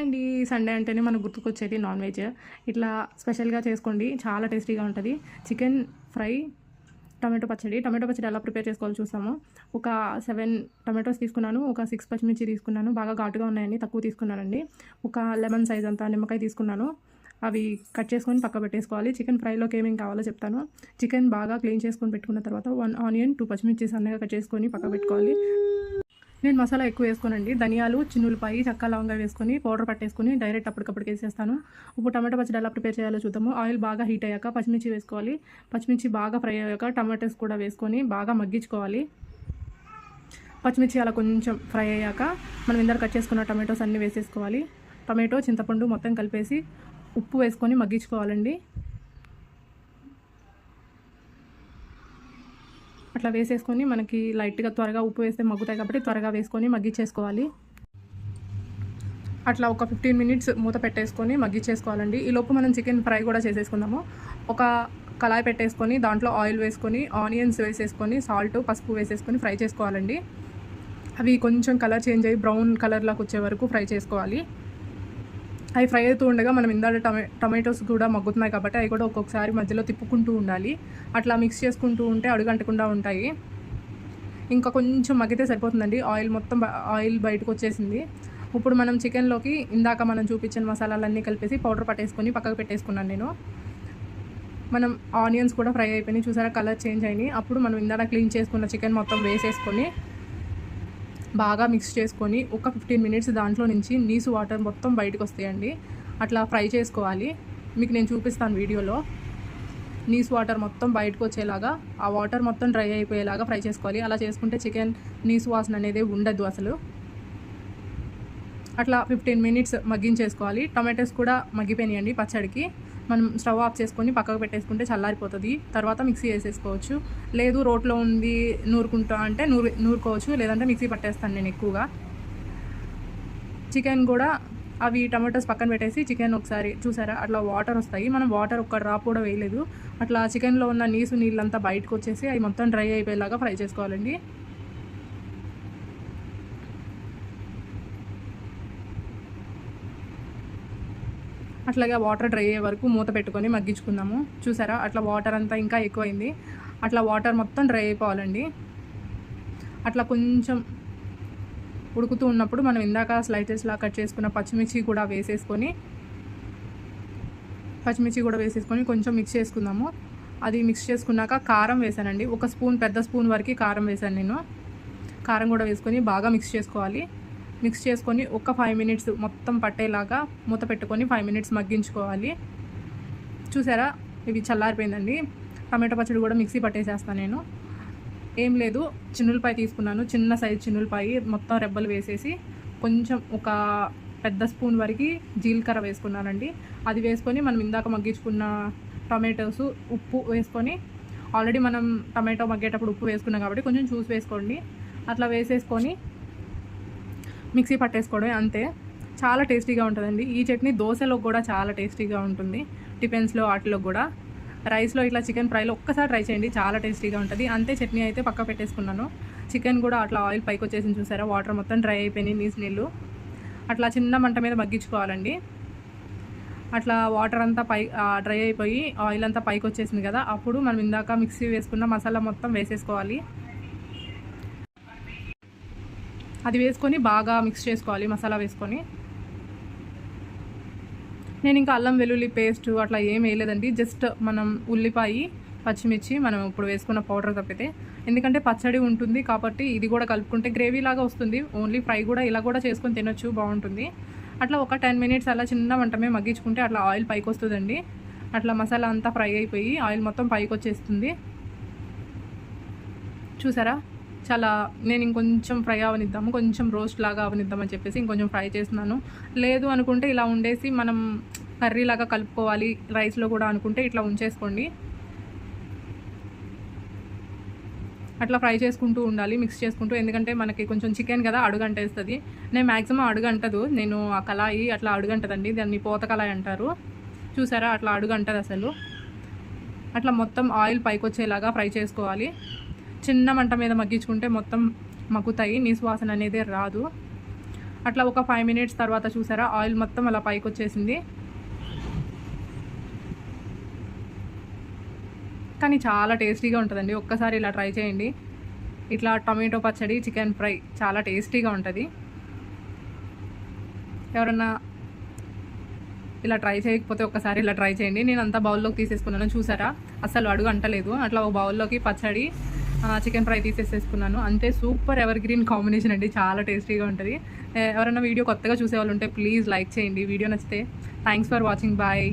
And ఈ Sunday అంటేనే మనకు గుర్తుకొచ్చేది నాన్ వెజ్ ఇట్లా స్పెషల్గా చేసుకోండి చాలా టేస్టీగా ఉంటుంది. చికెన్ ఫ్రై టమాటో పచ్చడి. టమాటో పచ్చడి ఎలా ప్రిపేర్ చేసుకోవాలో చూస్తాము. ఒక సెవెన్ టమాటోస్ తీసుకున్నాను ఒక సిక్స్ పచ్చిమిర్చి తీసుకున్నాను. బాగా ఘాటుగా ఉన్నాయని తక్కువ తీసుకున్నానండి. ఒక లెమన్ సైజ్ అంతా నిమ్మకాయ తీసుకున్నాను. అవి కట్ చేసుకొని పక్క పెట్టేసుకోవాలి. చికెన్ ఫ్రైలోకి ఏమేమి కావాలో చెప్తాను. చికెన్ బాగా క్లీన్ చేసుకొని పెట్టుకున్న తర్వాత వన్ ఆనియన్ టూ పచ్చిమిర్చి సన్నగా కట్ చేసుకొని పక్క పెట్టుకోవాలి. నేను మసాలా ఎక్కువ వేసుకోనండి. ధనియాలు చిన్నులపాయి చక్క లవంగా వేసుకొని పౌడర్ పట్టేసుకొని డైరెక్ట్ అప్పటికప్పుడు వేసేస్తాను. ఇప్పుడు టమాటో పచ్చడి ఎలా ప్రిపేర్ చేయాలో చూద్దాము. ఆయిల్ బాగా హీట్ అయ్యాక పచ్చిమిర్చి వేసుకోవాలి. పచ్చిమిర్చి బాగా ఫ్రై అయ్యాక టమాటోస్ కూడా వేసుకొని బాగా మగ్గించుకోవాలి. పచ్చిమిర్చి అలా కొంచెం ఫ్రై అయ్యాక మనం ఇందరు కట్ చేసుకున్న టమాటోస్ అన్నీ వేసేసుకోవాలి. టమాటో చింతపండు మొత్తం కలిపేసి ఉప్పు వేసుకొని మగ్గించుకోవాలండి. అట్లా వేసేసుకొని మనకి లైట్గా త్వరగా ఉప్పు వేస్తే మగ్గుతాయి కాబట్టి త్వరగా వేసుకొని మగ్గిచ్చేసుకోవాలి. అట్లా ఒక ఫిఫ్టీన్ మినిట్స్ మూత పెట్టేసుకొని మగ్గిచ్చేసుకోవాలండి. ఈ లోపు మనం చికెన్ ఫ్రై కూడా చేసేసుకుందాము. ఒక కళాయి పెట్టేసుకొని దాంట్లో ఆయిల్ వేసుకొని ఆనియన్స్ వేసేసుకొని సాల్ట్ పసుపు వేసేసుకొని ఫ్రై చేసుకోవాలండి. అవి కొంచెం కలర్ చేంజ్ అయ్యి బ్రౌన్ కలర్లోకి వచ్చే వరకు ఫ్రై చేసుకోవాలి. అవి ఫ్రై అవుతూ ఉండగా మనం ఇందాక టమే టమాటోస్ కూడా మగ్గుతున్నాయి కాబట్టి అవి కూడా ఒక్కొక్కసారి మధ్యలో తిప్పుకుంటూ ఉండాలి. అట్లా మిక్స్ చేసుకుంటూ ఉంటే అడుగంటకుండా ఉంటాయి. ఇంకా కొంచెం మగ్గితే సరిపోతుందండి. ఆయిల్ మొత్తం ఆయిల్ బయటకు వచ్చేసింది. ఇప్పుడు మనం చికెన్లోకి ఇందాక మనం చూపించిన మసాలాలన్నీ కలిపేసి పౌడర్ పట్టేసుకొని పక్కకు పెట్టేసుకున్నాను నేను. మనం ఆనియన్స్ కూడా ఫ్రై అయిపోయినాయి. చూసారా కలర్ చేంజ్ అయినాయి. అప్పుడు మనం ఇందాక క్లీన్ చేసుకున్న చికెన్ మొత్తం వేసేసుకొని బాగా మిక్స్ చేసుకొని ఒక ఫిఫ్టీన్ మినిట్స్ దాంట్లో నుంచి నీసు వాటర్ మొత్తం బయటకు వస్తాయండి. అట్లా ఫ్రై చేసుకోవాలి. మీకు నేను చూపిస్తాను వీడియోలో. నీసు వాటర్ మొత్తం బయటకు వచ్చేలాగా ఆ వాటర్ మొత్తం డ్రై అయిపోయేలాగా ఫ్రై చేసుకోవాలి. అలా చేసుకుంటే చికెన్ నీసు వాసన అనేది ఉండదు అసలు. అట్లా ఫిఫ్టీన్ మినిట్స్ మగ్గించేసుకోవాలి. టమాటోస్ కూడా మగ్గిపోయినాయండి పచ్చడికి. మనం స్టవ్ ఆఫ్ చేసుకొని పక్కకు పెట్టేసుకుంటే చల్లారిపోతుంది. తర్వాత మిక్సీ వేసేసుకోవచ్చు. లేదు రోట్లో ఉంది నూరుకుంటా అంటే నూరు నూరుకోవచ్చు. లేదంటే మిక్సీ పట్టేస్తాను నేను ఎక్కువగా. చికెన్ కూడా అవి టమాటోస్ పక్కన పెట్టేసి చికెన్ ఒకసారి చూసారా? అట్లా వాటర్ వస్తాయి. మనం వాటర్ ఒక్క డ్రాప్ కూడా వేయలేదు. అట్లా చికెన్లో ఉన్న నీసు నీళ్ళంతా బయటకు వచ్చేసి అవి మొత్తం డ్రై అయిపోయేలాగా ఫ్రై చేసుకోవాలండి. అట్లాగే వాటర్ డ్రై అయ్యే వరకు మూత పెట్టుకొని మగ్గించుకుందాము. చూసారా? అట్లా వాటర్ అంతా ఇంకా ఎక్కువైంది. అట్లా వాటర్ మొత్తం డ్రై అయిపోవాలండి. అట్లా కొంచెం ఉడుకుతూ ఉన్నప్పుడు మనం ఇందాక స్లైసెస్లా కట్ చేసుకున్న పచ్చిమిర్చి కూడా వేసేసుకొని పచ్చిమిర్చి కూడా వేసేసుకొని కొంచెం మిక్స్ చేసుకుందాము. అది మిక్స్ చేసుకున్నాక కారం వేసానండి. ఒక స్పూన్ పెద్ద స్పూన్ వరకు కారం వేసాను నేను. కారం కూడా వేసుకొని బాగా మిక్స్ చేసుకోవాలి. మిక్స్ చేసుకొని ఒక ఫైవ్ మినిట్స్ మొత్తం పట్టేలాగా మూత పెట్టుకొని ఫైవ్ మినిట్స్ మగ్గించుకోవాలి. చూసారా? ఇవి చల్లారిపోయిందండి. టమాటో పచ్చడి కూడా మిక్సీ పట్టేసేస్తాను నేను. ఏం లేదు చిన్నులపాయ తీసుకున్నాను. చిన్న సైజు చిన్నులపాయ మొత్తం రెబ్బలు వేసేసి కొంచెం ఒక పెద్ద స్పూన్ వరకు జీలకర్ర వేసుకున్నానండి. అది వేసుకొని మనం ఇందాక మగ్గించుకున్న టమాటోస్ ఉప్పు వేసుకొని ఆల్రెడీ మనం టమాటో మగ్గేటప్పుడు ఉప్పు వేసుకున్నాం కాబట్టి కొంచెం చూసి వేసుకోండి. అట్లా వేసేసుకొని మిక్సీ పట్టేసుకోవడం అంతే. చాలా టేస్టీగా ఉంటుందండి. ఈ చట్నీ దోశలో కూడా చాలా టేస్టీగా ఉంటుంది. టిఫిన్స్లో వాటిలో కూడా. రైస్లో ఇట్లా చికెన్ ఫ్రైలో ఒక్కసారి ట్రై చేయండి. చాలా టేస్టీగా ఉంటుంది. అంతే చట్నీ అయితే పక్క పెట్టేసుకున్నాను. చికెన్ కూడా అట్లా ఆయిల్ పైకి వచ్చేసి చూసారా? వాటర్ మొత్తం డ్రై అయిపోయినాయి నీసు నీళ్ళు. అట్లా చిన్న మంట మీద మగ్గించుకోవాలండి. అట్లా వాటర్ అంతా పై డ్రై అయిపోయి ఆయిల్ అంతా పైకి వచ్చేసింది కదా? అప్పుడు మనం ఇందాక మిక్సీ వేసుకున్న మసాలా మొత్తం వేసేసుకోవాలి. అది వేసుకొని బాగా మిక్స్ చేసుకోవాలి మసాలా వేసుకొని. నేను ఇంకా అల్లం వెల్లుల్లి పేస్ట్ అట్లా ఏం వేయలేదండి. జస్ట్ మనం ఉల్లిపాయ పచ్చిమిర్చి మనం ఇప్పుడు వేసుకున్న పౌడర్ తప్పితే. ఎందుకంటే పచ్చడి ఉంటుంది కాబట్టి ఇది కూడా కలుపుకుంటే గ్రేవీ లాగా వస్తుంది. ఓన్లీ ఫ్రై కూడా ఇలా కూడా చేసుకొని తినొచ్చు బాగుంటుంది. అట్లా ఒక టెన్ మినిట్స్ అలా చిన్న వంటమే మగ్గించుకుంటే అట్లా ఆయిల్ పైకి వస్తుందండి. అట్లా మసాలా అంతా ఫ్రై అయిపోయి ఆయిల్ మొత్తం పైకి వచ్చేస్తుంది. చూసారా? చాలా నేను ఇంకొంచెం ఫ్రై అవనిద్దాము కొంచెం రోస్ట్ లాగా అవనిద్దామని చెప్పేసి ఇంకొంచెం ఫ్రై చేస్తున్నాను. లేదు అనుకుంటే ఇలా ఉండేసి మనం కర్రీ లాగా కలుపుకోవాలి రైస్లో కూడా అనుకుంటే ఇట్లా ఉంచేసుకోండి. అట్లా ఫ్రై చేసుకుంటూ ఉండాలి మిక్స్ చేసుకుంటూ ఎందుకంటే మనకి కొంచెం చికెన్ కదా అడుగంటేస్తుంది. నేను మ్యాక్సిమం అడుగంటదు నేను ఆ కళాయి అట్లా అడుగంటదండి దాన్ని పోత కళాయి అంటారు. చూసారా? అట్లా అడుగంటది అసలు అట్లా మొత్తం ఆయిల్ పైకి వచ్చేలాగా ఫ్రై చేసుకోవాలి. చిన్న మంట మీద మగ్గించుకుంటే మొత్తం మగ్గుతాయి. నీసు అనేది రాదు. అట్లా ఒక ఫైవ్ మినిట్స్ తర్వాత చూసారా ఆయిల్ మొత్తం అలా పైకి వచ్చేసింది కానీ చాలా టేస్టీగా ఉంటుందండి. ఒక్కసారి ఇలా ట్రై చేయండి. ఇట్లా టమాటో పచ్చడి చికెన్ ఫ్రై చాలా టేస్టీగా ఉంటుంది. ఎవరన్నా ఇలా ట్రై చేయకపోతే ఒక్కసారి ఇలా ట్రై చేయండి. నేను అంతా బౌల్లోకి తీసేసుకున్నాను. చూసారా? అసలు అడుగు అంటలేదు అట్లా ఒక బౌల్లోకి పచ్చడి చికెన్ ఫ్రై తీసేసేసుకున్నాను అంతే సూపర్ ఎవర్ గ్రీన్ కాంబినేషన్ అండి. చాలా టేస్టీగా ఉంటుంది. ఎవరైనా వీడియో కొత్తగా చూసే వాళ్ళు ఉంటే ప్లీజ్ లైక్ చేయండి. వీడియో నచ్చితే థ్యాంక్స్ ఫర్ వాచింగ్ బాయ్